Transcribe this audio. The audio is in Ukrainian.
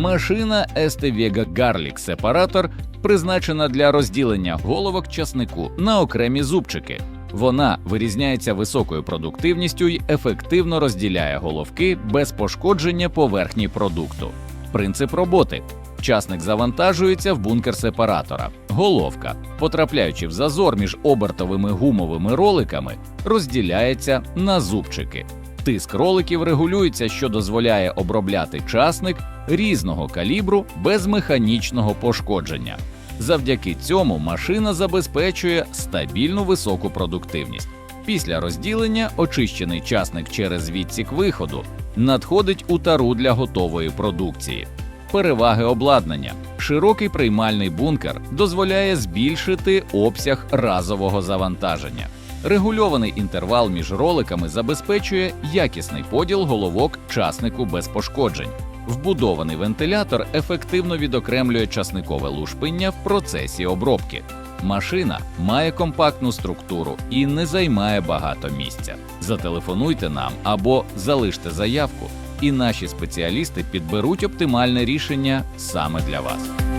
Машина Este Vega Garlic сепаратор призначена для розділення головок часнику на окремі зубчики. Вона вирізняється високою продуктивністю і ефективно розділяє головки без пошкодження поверхні продукту. Принцип роботи: часник завантажується в бункер сепаратора. Головка, потрапляючи в зазор між обертовими гумовими роликами, розділяється на зубчики. Тиск роликів регулюється, що дозволяє обробляти часник різного калібру без механічного пошкодження. Завдяки цьому машина забезпечує стабільну високу продуктивність. Після розділення очищений часник через відсік виходу надходить у тару для готової продукції. Переваги обладнання. Широкий приймальний бункер дозволяє збільшити обсяг разового завантаження. Регульований інтервал між роликами забезпечує якісний поділ головок часнику без пошкоджень. Вбудований вентилятор ефективно відокремлює часникове лушпиння в процесі обробки. Машина має компактну структуру і не займає багато місця. Зателефонуйте нам або залиште заявку, і наші спеціалісти підберуть оптимальне рішення саме для вас.